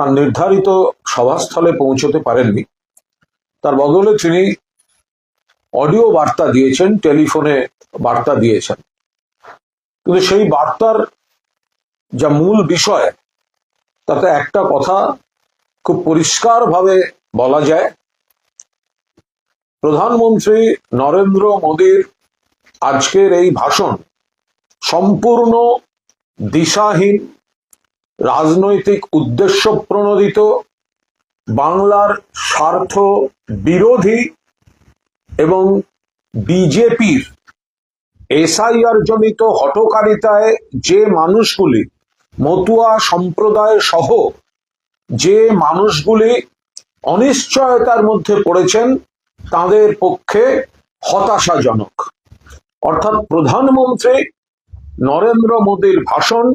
তার নির্ধারিত সভাস্থলে পৌঁছতে পারেননি। তার বদলে তিনি অডিও বার্তা দিয়েছেন, টেলিফোনে বার্তা দিয়েছেন। কিন্তু সেই বার্তার যা মূল বিষয়, তাতে একটা কথা খুব পরিষ্কারভাবে বলা যায়। প্রধানমন্ত্রী নরেন্দ্র মোদীর আজকের এই ভাষণ সম্পূর্ণ দিশাহীন রাজনৈতিক উদ্দেশ্য প্রণোদিত, বাংলার স্বার্থ বিরোধী এবং বিজেপির এসআইআর জনিত হটকারিতায় যে মানুষগুলি, মতুয়া সম্প্রদায় সহ যে মানুষগুলি অনিশ্চয়তার মধ্যে পড়েছেন, তাদের পক্ষে হতাশাজনক। অর্থাৎ প্রধানমন্ত্রী নরেন্দ্র মোদীর ভাষণ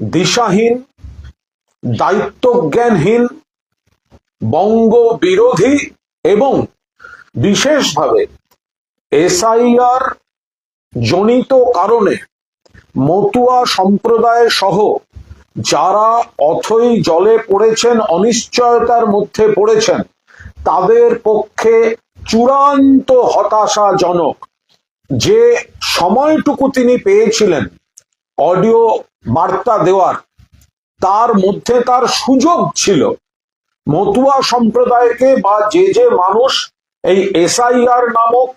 দিশাহীন দায়িত্বজ্ঞানহীন বঙ্গ বিরোধী এবং বিশেষভাবে এসআইআর জনিত কারণে মতুয়া সম্প্রদায় সহ যারা অথই জলে পড়েছেন, অনিশ্চয়তার মধ্যে পড়েছেন, তাদের পক্ষে চূড়ান্ত হতাশাজনক। যে সময়টুকু তিনি পেয়েছিলেন, অডিও বার্তা দেওয়ার তার মধ্যে তার সুযোগ ছিল। মতুয়া সম্প্রদায়কে বা যে যে মানুষ এই এসআইআর নামক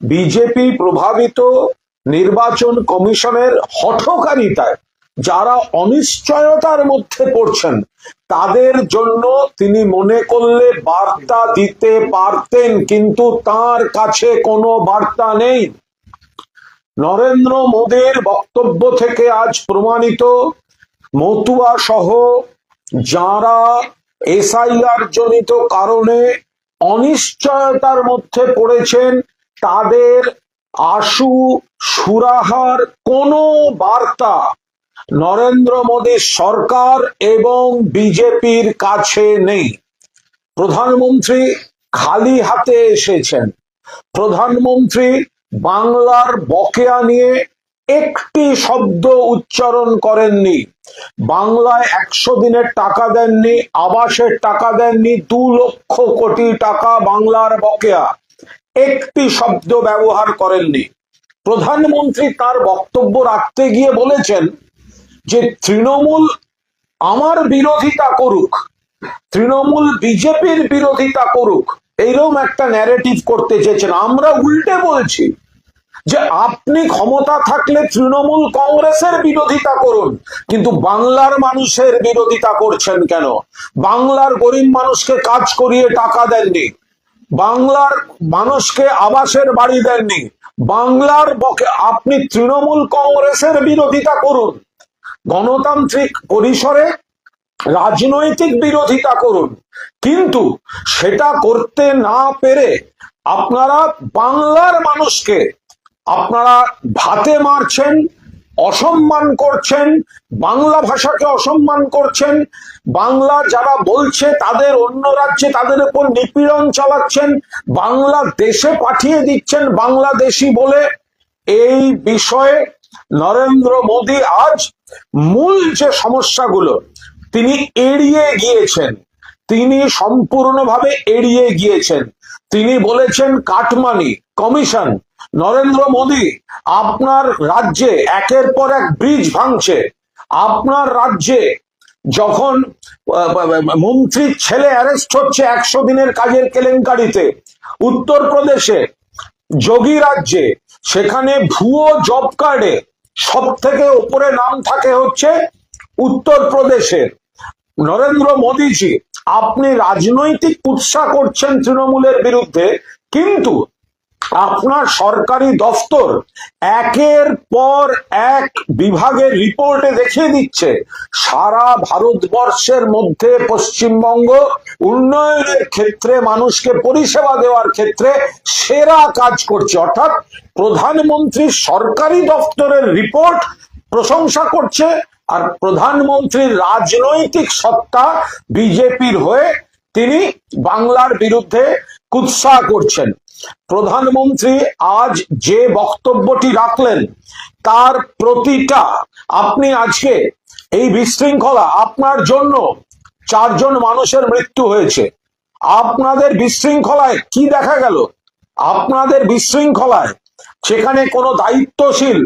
বিজেপি প্রভাবিত নির্বাচন কমিশনের হঠকারিতায় যারা অনিশ্চয়তার মধ্যে পড়ছেন, তাদের জন্য তিনি মনে করলে বার্তা দিতে পারতেন, কিন্তু তার কাছে কোনো বার্তা নেই। নরেন্দ্র মোদীর বক্তব্য থেকে আজ প্রমাণিত মতুয়া সহ যারা এসআইআর জনিত কারণে অনিশ্চয়তার মধ্যে পড়েছেন, তাদের আশু সুরাহার কোনো বার্তা নরেন্দ্র মোদী সরকার এবং বিজেপির কাছে নেই। প্রধানমন্ত্রী খালি হাতে এসেছেন। প্রধানমন্ত্রী বাংলার বকেয়া নিয়ে একটি শব্দ উচ্চারণ করেননি। বাংলায় একশো দিনের টাকা দেননি, আবাসের টাকা দেননি, দু লক্ষ কোটি টাকা বাংলার বকেয়া। একটি শব্দ ব্যবহার করেননি। প্রধানমন্ত্রী তার বক্তব্য রাখতে গিয়ে বলেছেন যে, তৃণমূল আমার বিরোধিতা করুক, তৃণমূল বিজেপির বিরোধিতা করুক। এইরকম একটা ন্যারেটিভ করতে চেয়েছেন। আমরা উল্টে বলছি যে আপনি ক্ষমতা থাকলে তৃণমূল কংগ্রেসের বিরোধিতা করুন, কিন্তু বাংলার মানুষের বিরোধিতা করছেন কেন? বাংলার গরিব মানুষকে কাজ করিয়ে টাকা দেননি, বাংলার মানুষকে আবাসের বাড়ি দেননি, বাংলার বকে আপনি তৃণমূল কংগ্রেসের বিরোধিতা করুন, গণতান্ত্রিক পরিসরে রাজনৈতিক বিরোধিতা করুন, কিন্তু সেটা করতে না পেরে আপনারা বাংলার মানুষকে আপনারা ভাতে মারছেন, অসম্মান করছেন, বাংলা ভাষাকে অসম্মান করছেন, বাংলা যারা বলছে তাদের অন্য রাজ্যে তাদের উপর নিপীড়ন চালাচ্ছেন, বাংলা দেশে পাঠিয়ে দিচ্ছেন বাংলাদেশি বলে, এই বিষয়ে নরেন্দ্র মোদী আজ মূল যে সমস্যাগুলো, তিনি এড়িয়ে গিয়েছেন, তিনি সম্পূর্ণভাবে এড়িয়ে গিয়েছেন। তিনি বলেছেন, কাটমানি, কমিশন নরেন্দ্র মোদী, আপনার রাজ্যে একের পর এক ব্রিজ ভাঙছে। আপনার রাজ্যে যখন মন্ত্রীর ছেলে অ্যারেস্ট হচ্ছে একশো দিনের কাজের কেলেঙ্কারিতে, উত্তরপ্রদেশে, যোগী রাজ্যে, সেখানে ভুয়ো জব কার্ডে সব থেকে ওপরে নাম থাকে হচ্ছে উত্তরপ্রদেশের নরেন্দ্র মোদীজি, আপনি রাজনৈতিক উৎসাহ করছেন তৃণমূলের বিরুদ্ধে, কিন্তু আপনার সরকারি দফতর একের পর এক বিভাগের রিপোর্টে দেখিয়ে দিচ্ছে, সারা ভারতবর্ষের মধ্যে পশ্চিমবঙ্গ উন্নয়নের ক্ষেত্রে মানুষকে পরিষেবা দেওয়ার ক্ষেত্রে সেরা কাজ করছে। অর্থাৎ প্রধানমন্ত্রীর সরকারি দপ্তরের রিপোর্ট প্রশংসা করছে আর প্রধানমন্ত্রীর রাজনৈতিক সত্তা বিজেপির হয়ে তিনি বাংলার বিরুদ্ধে কুৎসা করছেন। প্রধানমন্ত্রী আজ যে বক্তব্যটি রাখলেন, তার প্রতিটা, আপনি আজকে এই বিশৃঙ্খলা আপনার জন্য চারজন মানুষের মৃত্যু হয়েছে। আপনাদের বিশৃঙ্খলায় কি দেখা গেল? আপনাদের বিশৃঙ্খলায় সেখানে কোনো দায়িত্বশীল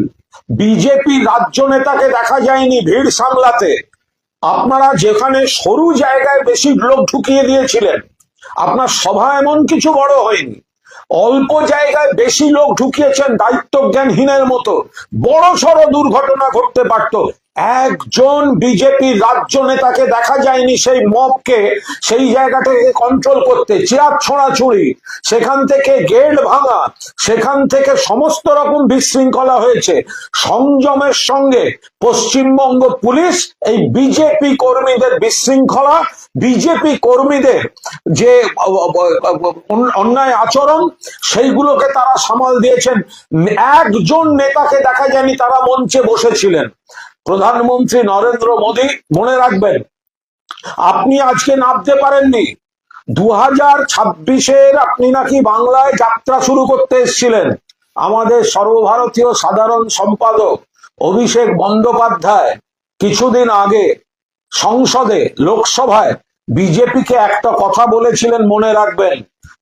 বিজেপি রাজ্য নেতাকে দেখা যায়নি ভিড় সামলাতে। আপনারা যেখানে সরু জায়গায় বেশি লোক ঢুকিয়ে দিয়েছিলেন, আপনার সভা এমন কিছু বড় হয়নি। অল্প জায়গায় বেশি লোক ঢুকিয়েছেন দায়িত্ব জ্ঞানহীনের মতো। বড় সড় দুর্ঘটনা ঘটতে পারত। একজন বিজেপি রাজ্য নেতাকে দেখা যায়নি সেই মবকে সেই জায়গাটাকে কন্ট্রোল করতে। চেয়ার ছোঁড়াছুড়ি সেখান থেকে গেট ভাঙা, সেখান থেকে সমস্ত রকম বিশৃঙ্খলা হয়েছে। সংযমের সঙ্গে পশ্চিমবঙ্গ পুলিশ, এই বিজেপি কর্মীদের বিশৃঙ্খলা বিজেপি কর্মীদের যে অন্যায় আচরণ, সেইগুলোকে তারা সামাল দিয়েছেন। একজন নেতাকে দেখা যায়নি, তারা মঞ্চে বসেছিলেন। প্রধানমন্ত্রী নরেন্দ্র মোদী, মনে রাখবেন, আপনি আজকে নামতে পারেননি। দু হাজার ছাব্বিশের আপনি নাকি বাংলায় যাত্রা শুরু করতে এসেছিলেন। আমাদের সর্বভারতীয় সাধারণ সম্পাদক অভিষেক বন্দ্যোপাধ্যায় কিছুদিন আগে সংসদে লোকসভায় বিজেপিকে একটা কথা বলেছিলেন মনে রাখবেন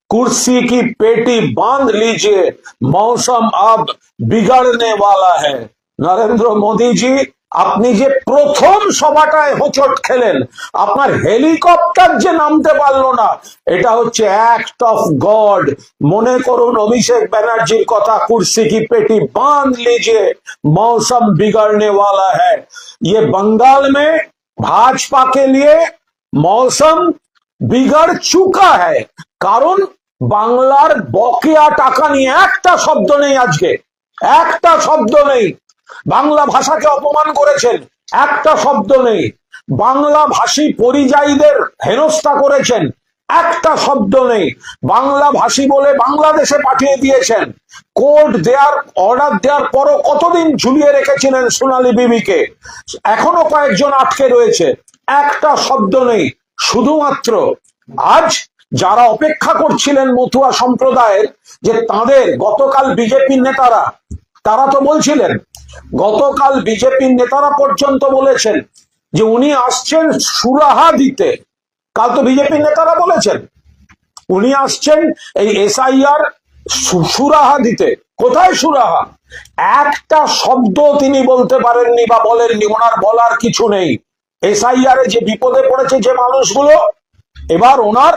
कुर्सी की पेटी बांध लीजिए मौसम अब बिगड़ने वाला है নরেন্দ্র মোদীজি আপনি যে প্রথম সভাটায় হোঁচট খেলেন আপনার হেলিকপ্টার যে নামতে পারলো না এটা হচ্ছে অ্যাক্ট অফ গড মনে করুন অভিষেক ব্যানার্জির কথা কুর্সি কি পেটি बांध लीजिए मौसम बिगड़ने वाला है ये बंगाल में भाजपा के लिए मौसम बिगड़ चुका है কারণ বাংলার বকেয়া টাকা নিয়ে একটা শব্দ নেই আজকে একটা শব্দ নেই বাংলা ভাষাকে অপমান করেছেন একটা শব্দ নেই বাংলা ভাষী পরিযায়ীদের হেনস্থা করেছেন একটা শব্দ নেই। বাংলা ভাষী বলে বাংলাদেশে পাঠিয়ে দিয়েছেন। কোর্ট দেওয়ার অর্ডার দেওয়ার পরও কতদিন ঝুলিয়ে রেখেছিলেন সোনালী বিবিকে? এখনও কয়েকজন আটকে রয়েছে। একটা শব্দ নেই। শুধুমাত্র আজ যারা অপেক্ষা করছিলেন মথুয়া সম্প্রদায়ের যে তাদের গতকাল বিজেপির নেতারা, তারা তো বলছিলেন, গতকাল বিজেপির নেতারা পর্যন্ত বলেছেন যে উনি আসছেন সুরাহা দিতে। কাল তো বিজেপির নেতারা বলেছেন। উনি আসছেন এই এসআইআর সুরাহা দিতে। কোথায় সুরাহা? একটা শব্দ তিনি বলতে পারেননি বা বলেননি, ওনার বলার কিছু নেই। এসআইআর যে বিপদে পড়েছে যে মানুষগুলো, এবার ওনার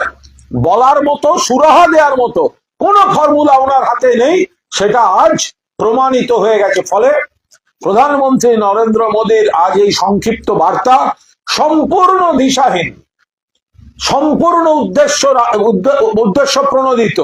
বলার মতো, সুরাহা দেওয়ার মতো কোন ফর্মুলা ওনার হাতে নেই, সেটা আজ প্রমাণিত হয়ে গেছে। ফলে প্রধানমন্ত্রী নরেন্দ্র মোদীর আজ এই সংক্ষিপ্ত বার্তা সম্পূর্ণ দিশাহীন। সম্পূর্ণ উদ্দেশ্য উদ্দেশ্য প্রণোদিত।